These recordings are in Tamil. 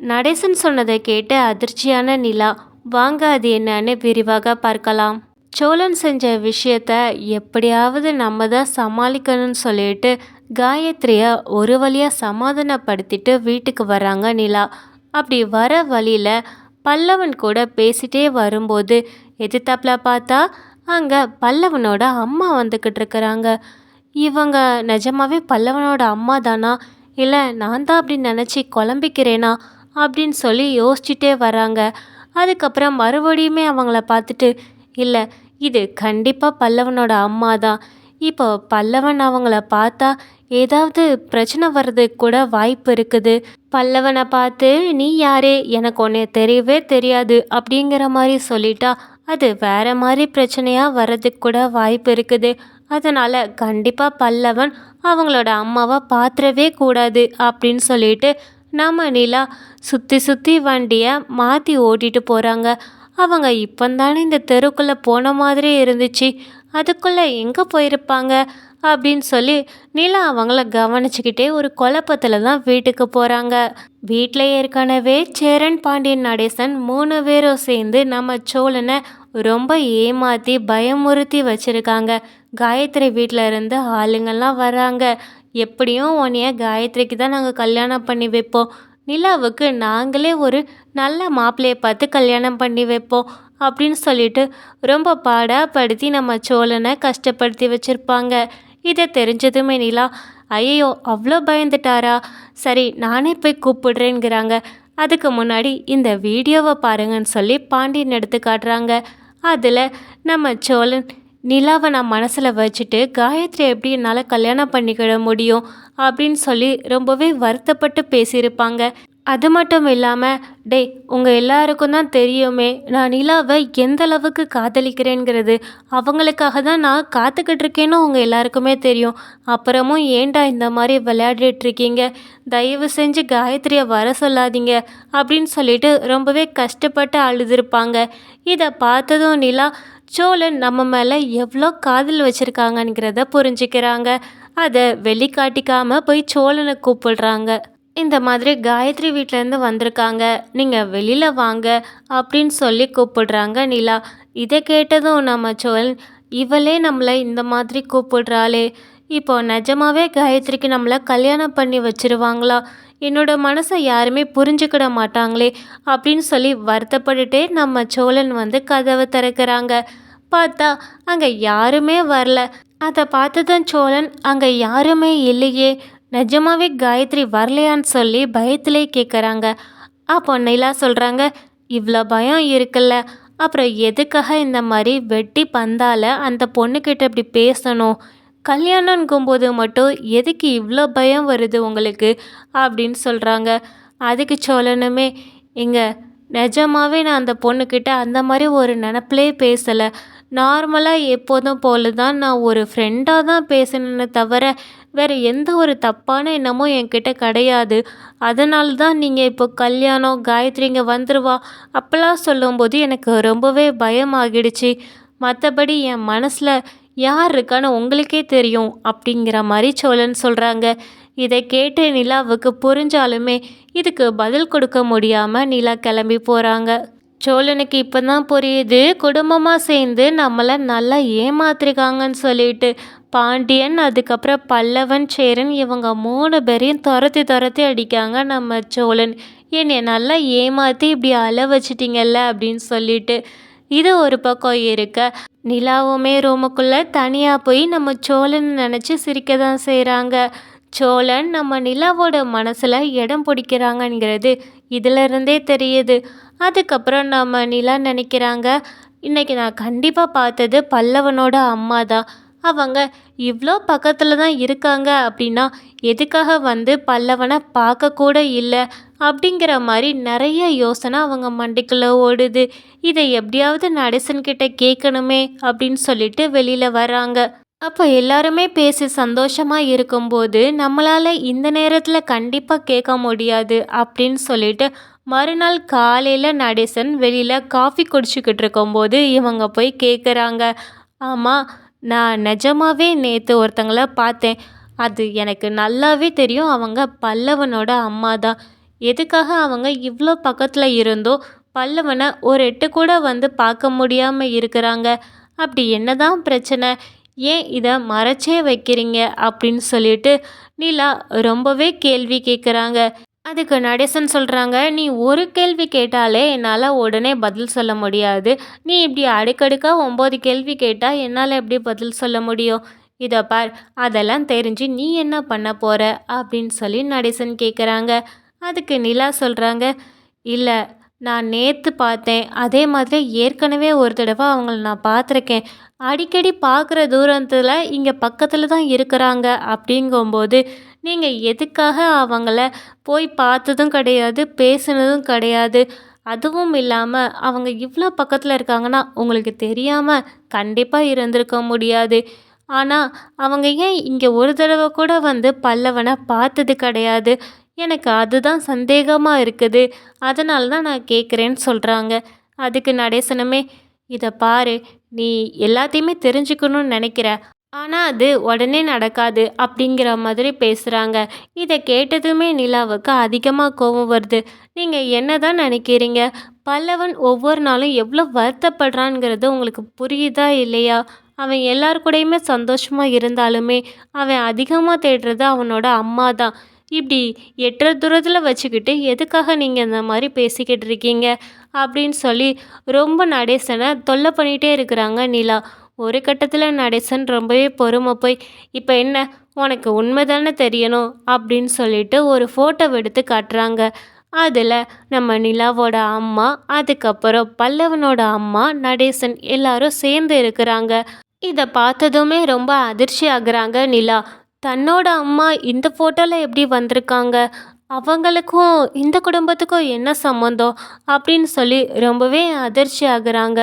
நடேசன் சொன்னதை கேட்டு அதிர்ச்சியான நிலா வாங்க அது என்னன்னு விரிவாக பார்க்கலாம். சோழன் செஞ்ச விஷயத்த எப்படியாவது நம்ம தான் சமாளிக்கணும்னு சொல்லிட்டு காயத்ரியை ஒரு வழியாக சமாதானப்படுத்திட்டு வீட்டுக்கு வராங்க நிலா. அப்படி வர வழியில் பல்லவன் கூட பேசிட்டே வரும்போது எதிர்த்தாப்புல பார்த்தா அங்கே பல்லவனோட அம்மா வந்துக்கிட்டு இருக்கிறாங்க. இவங்க நிஜமாவே பல்லவனோட அம்மா தானா? இல்லை நான் தான் அப்படி நினச்சி குழம்பிக்கிறேனா? அப்படின்னு சொல்லி யோசிச்சுட்டே வராங்க. அதுக்கப்புறம் மறுபடியுமே அவங்கள பார்த்துட்டு இல்லை இது கண்டிப்பாக பல்லவனோட அம்மா தான். இப்போ பல்லவன் அவங்கள பார்த்தா ஏதாவது பிரச்சனை வர்றதுக்கு கூட வாய்ப்பு இருக்குது. பல்லவனை பார்த்து நீ யாரே? எனக்கு ஒன்று தெரியவே தெரியாது. அப்படிங்கிற மாதிரி சொல்லிட்டா அது வேற மாதிரி பிரச்சனையாக வர்றதுக்கு கூட வாய்ப்பு இருக்குது. அதனால் கண்டிப்பாக பல்லவன் அவங்களோட அம்மாவை பாத்திரவே கூடாது அப்படின்னு சொல்லிட்டு நம்ம நிலா சுற்றி சுற்றி வண்டியை மாற்றி ஓட்டிட்டு போகிறாங்க அவங்க இப்போந்தானே இந்த தெருக்குள்ளே போன மாதிரி இருந்துச்சு. அதுக்குள்ளே எங்கே போயிருப்பாங்க? அப்படின்னு சொல்லி நிலா அவங்கள கவனிச்சுக்கிட்டே ஒரு குழப்பத்தில் தான் வீட்டுக்கு போகிறாங்க வீட்டில் ஏற்கனவே சேரன் பாண்டியன் நடேசன் மூணு பேரும் சேர்ந்து நம்ம சோழனை ரொம்ப ஏமாற்றி பயமுறுத்தி வச்சுருக்காங்க. காயத்ரி வீட்டில் இருந்து ஆளுங்கள்லாம் வராங்க எப்படியும் உன்னைய காயத்ரிக்கு தான் நாங்கள் கல்யாணம் பண்ணி வைப்போம். நிலாவுக்கு நாங்களே ஒரு நல்ல மாப்பிள்ளையை பார்த்து கல்யாணம் பண்ணி வைப்போம் அப்படின்னு சொல்லிட்டு ரொம்ப பாடாப்படுத்தி நம்ம சோழனை கஷ்டப்படுத்தி வச்சுருப்பாங்க. இதை தெரிஞ்சதுமே நிலா ஐயோ அவ்வளோ பயந்துட்டாரா? சரி நானே போய் கூப்பிடுறேங்கிறாங்க அதுக்கு முன்னாடி இந்த வீடியோவை பாருங்கன்னு சொல்லி பாண்டியன் எடுத்து காட்டுறாங்க. அதில் நம்ம சோழன் நிலாவை நான் மனசில் வச்சுட்டு காயத்ரி எப்படி என்னால் கல்யாணம் பண்ணிக்கிட முடியும்? அப்படின்னு சொல்லி ரொம்பவே வருத்தப்பட்டு பேசியிருப்பாங்க. அது மட்டும் இல்லாமல் டே உங்கள் எல்லாருக்கும் தான் தெரியுமே நான் நிலாவை எந்த அளவுக்கு காதலிக்கிறேங்கிறது அவங்களுக்காக தான் நான் காத்துக்கிட்டு இருக்கேன்னு உங்கள் எல்லாருக்குமே தெரியும். அப்புறமும் ஏன்டா இந்த மாதிரி விளையாடிட்டு இருக்கீங்க? தயவு செஞ்சு காயத்ரியை வர சொல்லாதீங்க அப்படின்னு சொல்லிட்டு ரொம்பவே கஷ்டப்பட்டு அழுதுருப்பாங்க. இதை பார்த்ததும் நிலா சோழன் நம்ம மேலே எவ்வளோ காதல் வச்சுருக்காங்கங்கிறத புரிஞ்சுக்கிறாங்க. அதை வெளிக்காட்டிக்காமல் போய் சோழனை கூப்பிடுறாங்க. இந்த மாதிரி காயத்ரி வீட்டிலேருந்து வந்திருக்காங்க. நீங்கள் வெளியில் வாங்க அப்படின்னு சொல்லி கூப்பிடுறாங்க நிலா. இதை கேட்டதும் நம்ம சோழன் இவளே நம்மளை இந்த மாதிரி கூப்பிடுறாளே. இப்போ நிஜமாவே காயத்ரிக்கு நம்மளை கல்யாணம் பண்ணி வச்சிருவாங்களா? என்னோட மனசை யாருமே புரிஞ்சுக்கிட மாட்டாங்களே அப்படின்னு சொல்லி வருத்தப்பட்டுட்டே நம்ம சோழன் வந்து கதவை திறக்கிறாங்க. பார்த்தா அங்கே யாருமே வரல. அதை பார்த்ததும் சோழன் அங்கே யாருமே இல்லையே. நிஜமாவே காயத்ரி வரலையான்னு சொல்லி பயத்திலே கேட்குறாங்க அப்போ நிலா சொல்கிறாங்க இவ்வளோ பயம் இருக்குல்ல. அப்புறம் எதுக்காக இந்த மாதிரி வெட்டி பந்தால் அந்த பொண்ணுக்கிட்ட இப்படி பேசணும்? கல்யாணம்ங்கும்போது மட்டும் எதுக்கு இவ்வளோ பயம் வருது உங்களுக்கு? அப்படின்னு சொல்கிறாங்க அதுக்கு சொல்லணுமே இங்கே நிஜமாவே நான் அந்த பொண்ணுக்கிட்ட அந்த மாதிரி ஒரு நினப்பிலே பேசலை. நார்மலாக எப்போதும் போல தான் நான் ஒரு ஃப்ரெண்டாக தான் பேசினேன்னு தவிர வேறு எந்த ஒரு தப்பான எண்ணமும் என்கிட்ட கிடையாது. அதனால தான் நீங்கள் இப்போ கல்யாணம் காயத்ரிங்க வந்துடுவா வந்துருவா அப்போல்லாம் சொல்லும்போது எனக்கு ரொம்பவே பயமாகிடுச்சு மற்றபடி என் மனசில் யார் இருக்கான்னு உங்களுக்கே தெரியும் அப்படிங்கிற மாதிரி சோழன் சொல்கிறாங்க இதை கேட்டு நிலாவுக்கு புரிஞ்சாலுமே இதுக்கு பதில் கொடுக்க முடியாமல் நிலா கிளம்பி போகிறாங்க சோழனுக்கு இப்போ தான் புரியுது குடும்பமாக சேர்ந்து நம்மளை நல்லா ஏமாத்திருக்காங்கன்னு சொல்லிட்டு பாண்டியன் அதுக்கப்புறம் பல்லவன் சேரன் இவங்க மூணு பேரையும் துரத்தி துரத்தி அடிக்காங்க நம்ம சோழன். என்னை நல்லா ஏமாற்றி இப்படி அள வச்சிட்டிங்கல்ல அப்படின்னு சொல்லிட்டு இது ஒரு பக்கம் இருக்க. நிலாவுமே ரூமுக்குள்ளே தனியாக போய் நம்ம சோழன் நினச்சி சிரிக்க தான் செய்கிறாங்க சோழன் நம்ம நிலாவோட மனசில் இடம் பிடிக்கிறாங்கங்கிறது இதிலிருந்தே தெரியுது. அதுக்கப்புறம் நம்ம நிலா நினைக்கிறாங்க. இன்றைக்கி நான் கண்டிப்பாக பார்த்தது பல்லவனோட அம்மா தான் அவங்க இவ்வளோ பக்கத்தில் தான் இருக்காங்க அப்படின்னா எதுக்காக வந்து பல்லவனை பார்க்கக்கூட இல்லை? அப்படிங்கிற மாதிரி நிறைய யோசனை அவங்க மண்டைக்குள்ளே ஓடுது. இதை எப்படியாவது நடேசன்கிட்ட கேட்கணுமே அப்படின்னு சொல்லிட்டு வெளியில் வராங்க அப்போ எல்லாருமே பேசி சந்தோஷமாக இருக்கும்போது நம்மளால் இந்த நேரத்தில் கண்டிப்பாக கேட்க முடியாது அப்படின்னு சொல்லிட்டு மறுநாள் காலையில் நடேசன் வெளியில் காஃபி குடிச்சிக்கிட்டு இருக்கும்போது இவங்க போய் கேட்குறாங்க ஆமாம் நான் நிஜமாகவே நேற்று ஒருத்தங்கள பார்த்தேன். அது எனக்கு நல்லாவே தெரியும். அவங்க பல்லவனோட அம்மா தான் எதுக்காக அவங்க இவ்வளோ பக்கத்தில் இருந்தோ பல்லவனை ஒரு எட்டு கூட வந்து பார்க்க முடியாமல் இருக்கிறாங்க? அப்படி என்னதான் பிரச்சனை? ஏன் இதை மறைச்சே வைக்கிறீங்க? அப்படின்னு சொல்லிட்டு நிலா ரொம்பவே கேள்வி கேட்குறாங்க அதுக்கு நடேசன் சொல்கிறாங்க நீ ஒரு கேள்வி கேட்டாலே என்னால் உடனே பதில் சொல்ல முடியாது. நீ இப்படி அடுக்கடுக்காக ஒம்பது கேள்வி கேட்டால் என்னால் எப்படி பதில் சொல்ல முடியும்? இதை பார் அதெல்லாம் தெரிஞ்சு நீ என்ன பண்ண போகிற அப்படின்னு சொல்லி நடேசன் கேட்குறாங்க அதுக்கு நிலா சொல்கிறாங்க இல்லை நான் நேற்று பார்த்தேன். அதே மாதிரி ஏற்கனவே ஒரு தடவை அவங்கள நான் பார்த்துருக்கேன். அடிக்கடி பார்க்குற தூரத்தில் இங்கே பக்கத்தில் தான் இருக்கிறாங்க. அப்படிங்கும்போது நீங்கள் எதுக்காக அவங்கள போய் பார்த்ததும் கிடையாது பேசுனதும் கிடையாது? அதுவும் இல்லாமல் அவங்க இவ்வளோ பக்கத்தில் இருக்காங்கன்னா உங்களுக்கு தெரியாமல் கண்டிப்பாக இருந்திருக்க முடியாது. ஆனால் அவங்க ஏன் இங்கே ஒரு தடவை கூட வந்து பல்லவனை பார்த்தது கிடையாது? எனக்கு அதுதான் சந்தேகமாக இருக்குது. அதனால தான் நான் கேட்குறேன்னு சொல்கிறாங்க அதுக்கு நடேசனமே இதை பாரு நீ எல்லாத்தையுமே தெரிஞ்சுக்கணும்னு நினைக்கிற. ஆனால் அது உடனே நடக்காது அப்படிங்கிற மாதிரி பேசுகிறாங்க இதை கேட்டதுமே நிலாவுக்கு அதிகமாக கோபம் வருது. நீங்கள் என்ன தான் நினைக்கிறீங்க? பல்லவன் ஒவ்வொரு நாளும் எவ்வளோ வருத்தப்படுறான்ங்கிறது உங்களுக்கு புரியுதா இல்லையா? அவன் எல்லார் கூடயுமே சந்தோஷமாக இருந்தாலுமே அவன் அதிகமாக தேடுறது அவனோட அம்மா தான் இப்படி எட்டரை தூரத்தில் வச்சுக்கிட்டு எதுக்காக நீங்கள் இந்த மாதிரி பேசிக்கிட்டு இருக்கீங்க? அப்படின்னு சொல்லி ரொம்ப நடேசனை தொல்லை பண்ணிகிட்டே இருக்கிறாங்க நிலா. ஒரு கட்டத்தில் நடேசன் ரொம்பவே பொறுமை போய் இப்போ என்ன? உனக்கு உண்மை தானே தெரியணும்? அப்படின்னு சொல்லிட்டு ஒரு ஃபோட்டோ எடுத்து காட்டுறாங்க. அதில் நம்ம நிலாவோட அம்மா அதுக்கப்புறம் பல்லவனோட அம்மா நடேசன் எல்லாரும் சேர்ந்து இருக்கிறாங்க. இதை பார்த்ததுமே ரொம்ப அதிர்ச்சி ஆகுறாங்க நிலா. தன்னோட அம்மா இந்த ஃபோட்டோவில் எப்படி வந்திருக்காங்க? அவங்களுக்கும் இந்த குடும்பத்துக்கும் என்ன சம்மந்தம் அப்படின்னு சொல்லி ரொம்பவே அதிர்ச்சி ஆகுறாங்க.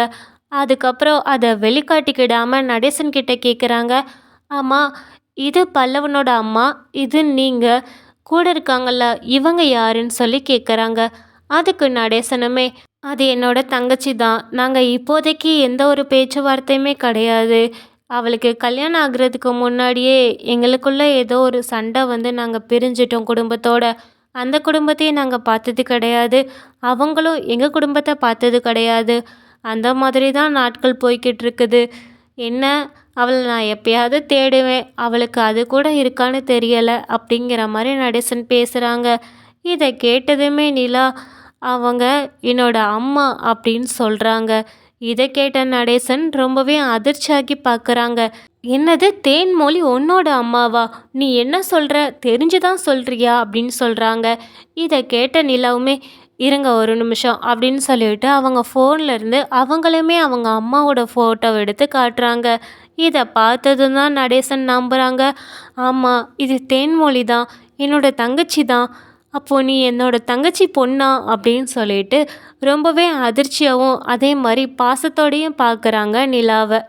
அதுக்கப்புறம் அதை வெளிக்காட்டிக்கிடாமல் நடேசன் கிட்ட கேட்குறாங்க ஆமாம் இது பல்லவனோட அம்மா இது நீங்கள் கூட இருக்காங்கல்ல இவங்க யாருன்னு சொல்லி கேட்குறாங்க அதுக்கு நடேசனுமே அது என்னோட தங்கச்சி தான். நாங்கள் இப்போதைக்கு எந்த ஒரு பேச்சுவார்த்தையுமே கிடையாது. அவளுக்கு கல்யாணம் ஆகுறதுக்கு முன்னாடியே எங்களுக்குள்ளே ஏதோ ஒரு சண்டை வந்து நாங்கள் பிரிஞ்சிட்டோம் குடும்பத்தோட. அந்த குடும்பத்தையும் நாங்கள் பார்த்தது கிடையாது. அவங்களும் எங்கள் குடும்பத்தை பார்த்தது கிடையாது. அந்த மாதிரி தான் நாட்கள் போய்கிட்டு இருக்குது. என்ன அவளை நான் எப்பயாவது தேடுவேன். அவளுக்கு அது கூட இருக்கான்னு தெரியலை அப்படிங்கிற மாதிரி நடேசன் பேசுகிறாங்க இதை கேட்டதுமே நிலா அவங்க என்னோட அம்மா அப்படின்னு சொல்கிறாங்க இதை கேட்ட நடேசன் ரொம்பவே அதிர்ச்சியாகி பார்க்குறாங்க. என்னது தேன்மொழி உன்னோட அம்மாவா? நீ என்ன சொல்கிற தெரிஞ்சுதான் சொல்கிறியா அப்படின்னு சொல்கிறாங்க இதை கேட்ட நிலாவுமே இருங்க ஒரு நிமிஷம் அப்படின்னு சொல்லிட்டு அவங்க ஃபோன்லேருந்து அவங்களுமே அவங்க அம்மாவோட ஃபோட்டோ எடுத்து காட்டுறாங்க. இதை பார்த்ததும் தான் நடேசன் நம்புகிறாங்க ஆமாம் இது தேன்மொழி தான் என்னோட தங்கச்சி தான் அப்போது நீ என்னோட தங்கச்சி பொண்ணா அப்படின்னு சொல்லிட்டு ரொம்பவே அதிர்ச்சியாகவும் அதே மாதிரி பாசத்தோடையும் பார்க்குறாங்க நிலாவை.